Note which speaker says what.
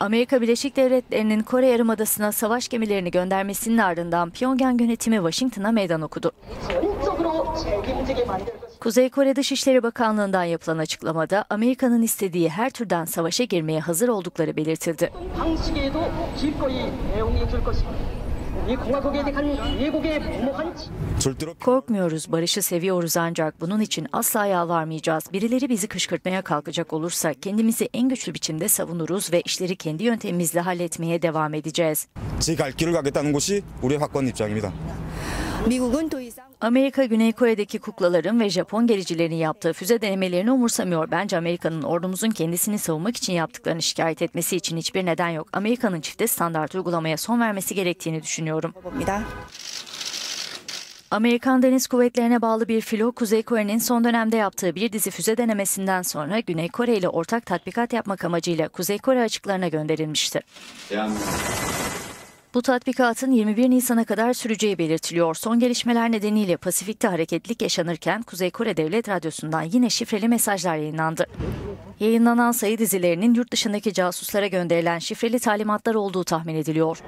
Speaker 1: Amerika Birleşik Devletleri'nin Kore Yarımadası'na savaş gemilerini göndermesinin ardından Pyongyang yönetimi Washington'a meydan okudu. Kuzey Kore Dışişleri Bakanlığı'ndan yapılan açıklamada Amerika'nın istediği her türden savaşa girmeye hazır oldukları belirtildi. Korkmuyoruz, barışı seviyoruz ancak bunun için asla yalvarmayacağız. Birileri bizi kışkırtmaya kalkacak olursa kendimizi en güçlü biçimde savunuruz ve işleri kendi yöntemimizle halletmeye devam edeceğiz.
Speaker 2: Miguk'un
Speaker 1: Amerika, Güney Kore'deki kuklaların ve Japon gericilerin yaptığı füze denemelerini umursamıyor. Bence Amerika'nın ordumuzun kendisini savunmak için yaptıklarını şikayet etmesi için hiçbir neden yok. Amerika'nın çifte standart uygulamaya son vermesi gerektiğini düşünüyorum. Amerikan Deniz Kuvvetlerine bağlı bir filo Kuzey Kore'nin son dönemde yaptığı bir dizi füze denemesinden sonra Güney Kore ile ortak tatbikat yapmak amacıyla Kuzey Kore açıklarına gönderilmişti. Yani. Bu tatbikatın 21 Nisan'a kadar süreceği belirtiliyor. Son gelişmeler nedeniyle Pasifik'te hareketlilik yaşanırken Kuzey Kore Devlet Radyosu'ndan yine şifreli mesajlar yayınlandı. Yayınlanan sayı dizilerinin yurt dışındaki casuslara gönderilen şifreli talimatlar olduğu tahmin ediliyor.